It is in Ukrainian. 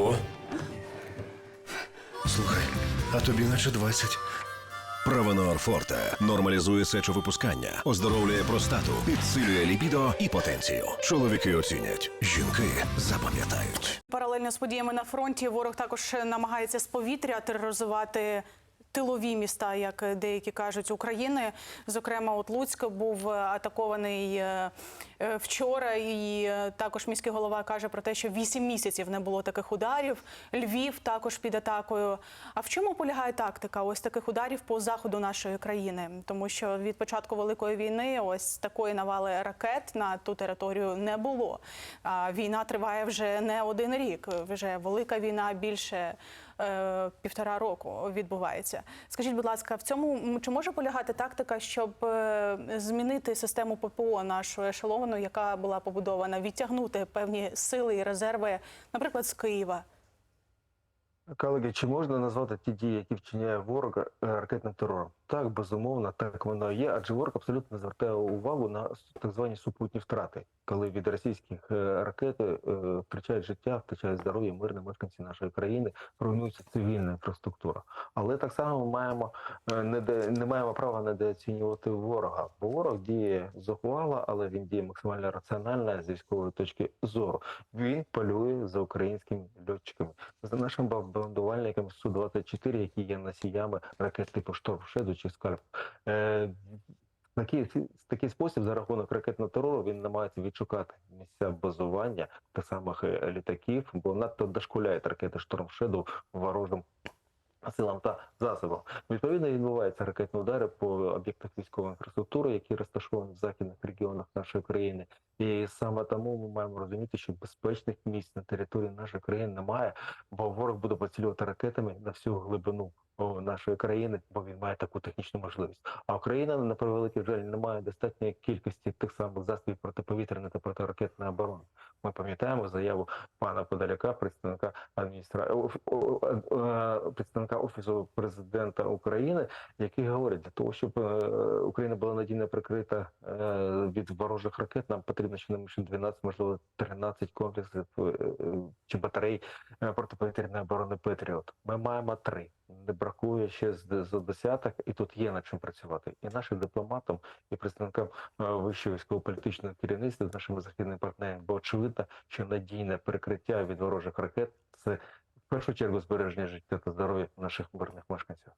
Ого. Слухай, а тобі наче 20. Правонор Форте нормалізує сечовипускання, оздоровлює простату, підсилює лібідо і потенцію. Чоловіки оцінять, жінки запам'ятають. Паралельно з подіями на фронті ворог також намагається з повітря тероризувати. Тилові міста, як деякі кажуть, України. Зокрема, от Луцьк був атакований е, е, вчора, і е, також міський голова каже про те, що 8 місяців не було таких ударів. Львів також під атакою. А в чому полягає тактика ось таких ударів по заходу нашої країни? Тому що від початку великої війни ось такої навали ракет на ту територію не було. А війна триває вже не один рік. Вже велика війна більше е, півтора року відбувається. Скажіть, будь ласка, в цьому чи може полягати тактика, щоб е, змінити систему ППО нашу ешеловану, яка була побудована, відтягнути певні сили і резерви, наприклад, з Києва? Колеги, чи можна назвати ті дії, які вчиняє ворог е, ракетним терором? Так, безумовно, так воно є, адже ворог абсолютно звертає увагу на так звані супутні втрати, коли від російських е, ракет е, втрачають життя, втрачають здоров'я мирні мешканці нашої країни, руйнується цивільна інфраструктура. Але так само маємо не, де- не маємо права недооцінювати ворога, бо ворог діє зухвало, але він діє максимально раціонально з військової точки зору. Він полює за українськими льотчиками, за нашим бомбардувальником Су-24, які є носіями ракет типу «Шторм Шеду» чи «Скальп». Е, такий, такий спосіб, за рахунок ракетного терору, він намагається відшукати місця базування тих самих е, літаків, бо надто дошкуляють ракети «Шторм Шеду» ворожим силам та засобам. Відповідно, відбуваються ракетні удари по об'єктах військової інфраструктури, які розташовані в західних регіонах нашої країни. І саме тому ми маємо розуміти, що безпечних місць на території нашої країни немає, бо ворог буде поцілювати ракетами на всю глибину нашої країни, бо він має таку технічну можливість. А Україна на превеликий жаль не має достатньої кількості тих самих засобів протиповітряної та протиракетної оборони. Ми пам'ятаємо заяву пана Подаляка, представника адміністра... о- о- е, представника офісу президента України, який говорить, для того, щоб е, Україна була надійно прикрита е, від ворожих ракет, нам потрібно щонайменше 12, можливо 13 комплексів е, чи батарей протиповітряної оборони Петріот. Ми маємо три. Не бракує ще з з десяток, і тут є над чим працювати. І нашим дипломатам, і представникам е, вищого військово-політичного керівництва з нашими західними партнерами, бо очевидно, що надійне перекриття від ворожих ракет це в першу чергу збереження життя та здоров'я наших мирних мешканців.